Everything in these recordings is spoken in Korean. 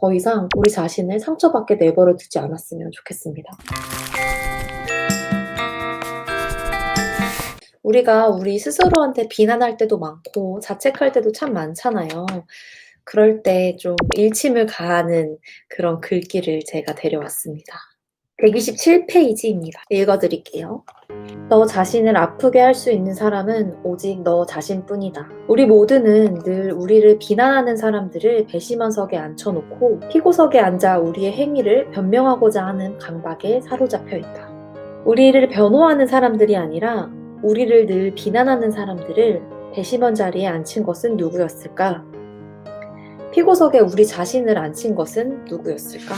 더 이상 우리 자신을 상처받게 내버려 두지 않았으면 좋겠습니다. 우리가 우리 스스로한테 비난할 때도 많고 자책할 때도 참 많잖아요. 그럴 때 좀 일침을 가하는 그런 글귀를 제가 데려왔습니다. 127페이지입니다. 읽어드릴게요. 너 자신을 아프게 할 수 있는 사람은 오직 너 자신뿐이다. 우리 모두는 늘 우리를 비난하는 사람들을 배심원석에 앉혀놓고 피고석에 앉아 우리의 행위를 변명하고자 하는 강박에 사로잡혀 있다. 우리를 변호하는 사람들이 아니라 우리를 늘 비난하는 사람들을 배심원 자리에 앉힌 것은 누구였을까? 피고석에 우리 자신을 앉힌 것은 누구였을까?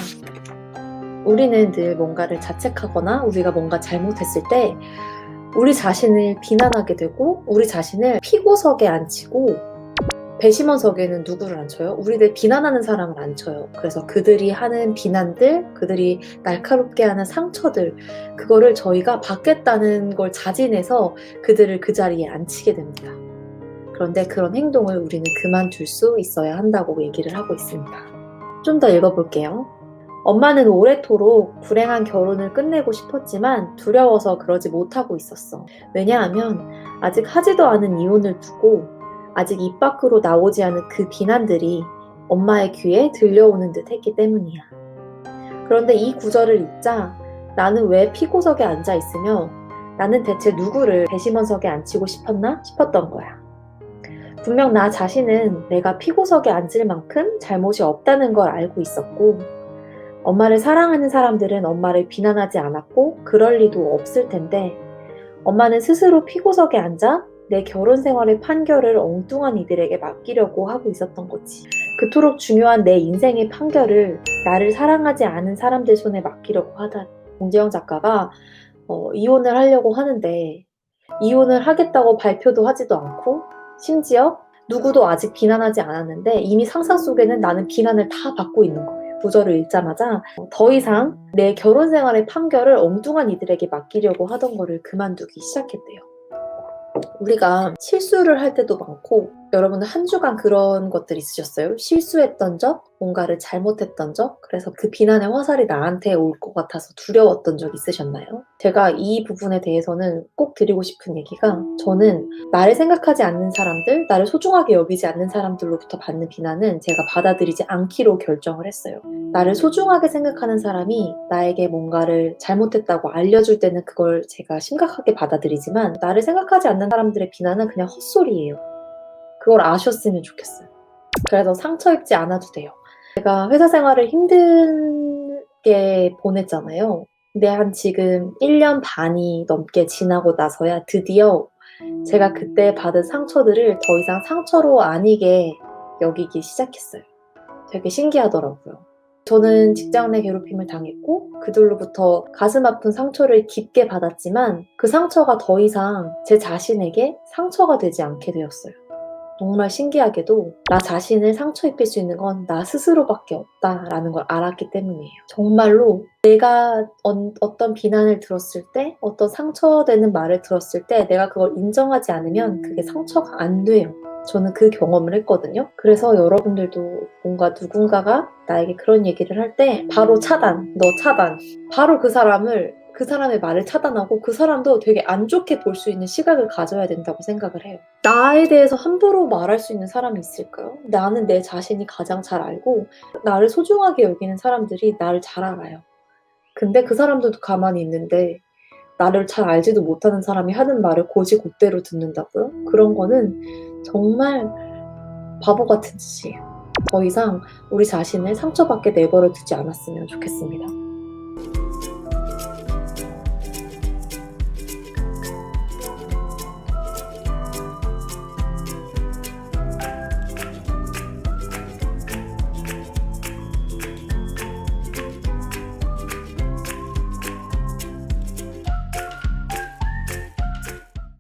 우리는 늘 뭔가를 자책하거나 우리가 뭔가 잘못했을 때 우리 자신을 비난하게 되고 우리 자신을 피고석에 앉히고 배심원석에는 누구를 앉혀요? 우리를 비난하는 사람을 앉혀요. 그래서 그들이 하는 비난들, 그들이 날카롭게 하는 상처들, 그거를 저희가 받겠다는 걸 자진해서 그들을 그 자리에 앉히게 됩니다. 그런데 그런 행동을 우리는 그만둘 수 있어야 한다고 얘기를 하고 있습니다. 좀 더 읽어볼게요. 엄마는 오래도록 불행한 결혼을 끝내고 싶었지만 두려워서 그러지 못하고 있었어. 왜냐하면 아직 하지도 않은 이혼을 두고 아직 입 밖으로 나오지 않은 그 비난들이 엄마의 귀에 들려오는 듯 했기 때문이야. 그런데 이 구절을 읽자 나는 왜 피고석에 앉아 있으며 나는 대체 누구를 배심원석에 앉히고 싶었나 싶었던 거야. 분명 나 자신은 내가 피고석에 앉을 만큼 잘못이 없다는 걸 알고 있었고, 엄마를 사랑하는 사람들은 엄마를 비난하지 않았고, 그럴 리도 없을 텐데, 엄마는 스스로 피고석에 앉아 내 결혼 생활의 판결을 엉뚱한 이들에게 맡기려고 하고 있었던 거지. 그토록 중요한 내 인생의 판결을 나를 사랑하지 않은 사람들 손에 맡기려고 하다. 공재영 작가가 어, 이혼을 하려고 하는데, 이혼을 하겠다고 발표도 하지도 않고, 심지어 누구도 아직 비난하지 않았는데 이미 상상 속에는 나는 비난을 다 받고 있는 거예요. 구절을 읽자마자 더 이상 내 결혼 생활의 판결을 엉뚱한 이들에게 맡기려고 하던 거를 그만두기 시작했대요. 우리가 실수를 할 때도 많고 여러분은 한 주간 그런 것들 있으셨어요? 실수했던 적, 뭔가를 잘못했던 적, 그래서 그 비난의 화살이 나한테 올 것 같아서 두려웠던 적 있으셨나요? 제가 이 부분에 대해서는 꼭 드리고 싶은 얘기가 저는 나를 생각하지 않는 사람들, 나를 소중하게 여기지 않는 사람들로부터 받는 비난은 제가 받아들이지 않기로 결정을 했어요. 나를 소중하게 생각하는 사람이 나에게 뭔가를 잘못했다고 알려줄 때는 그걸 제가 심각하게 받아들이지만 나를 생각하지 않는 사람들의 비난은 그냥 헛소리예요. 그걸 아셨으면 좋겠어요. 그래서 상처 입지 않아도 돼요. 제가 회사 생활을 힘들게 보냈잖아요. 근데 한 지금 1년 반이 넘게 지나고 나서야 드디어 제가 그때 받은 상처들을 더 이상 상처로 아니게 여기기 시작했어요. 되게 신기하더라고요. 저는 직장 내 괴롭힘을 당했고 그들로부터 가슴 아픈 상처를 깊게 받았지만 그 상처가 더 이상 제 자신에게 상처가 되지 않게 되었어요. 정말 신기하게도 나 자신을 상처 입힐 수 있는 건 나 스스로밖에 없다라는 걸 알았기 때문이에요. 정말로 내가 어, 어떤 비난을 들었을 때, 어떤 상처되는 말을 들었을 때 내가 그걸 인정하지 않으면 그게 상처가 안 돼요. 저는 그 경험을 했거든요. 그래서 여러분들도 뭔가 누군가가 나에게 그런 얘기를 할 때 바로 차단, 너 차단. 바로 그 사람을 그 사람의 말을 차단하고 그 사람도 되게 안 좋게 볼 수 있는 시각을 가져야 된다고 생각을 해요. 나에 대해서 함부로 말할 수 있는 사람이 있을까요? 나는 내 자신이 가장 잘 알고 나를 소중하게 여기는 사람들이 나를 잘 알아요. 근데 그 사람들도 가만히 있는데 나를 잘 알지도 못하는 사람이 하는 말을 고지곧대로 듣는다고요? 그런 거는 정말 바보 같은 짓이에요. 더 이상 우리 자신을 상처받게 내버려 두지 않았으면 좋겠습니다.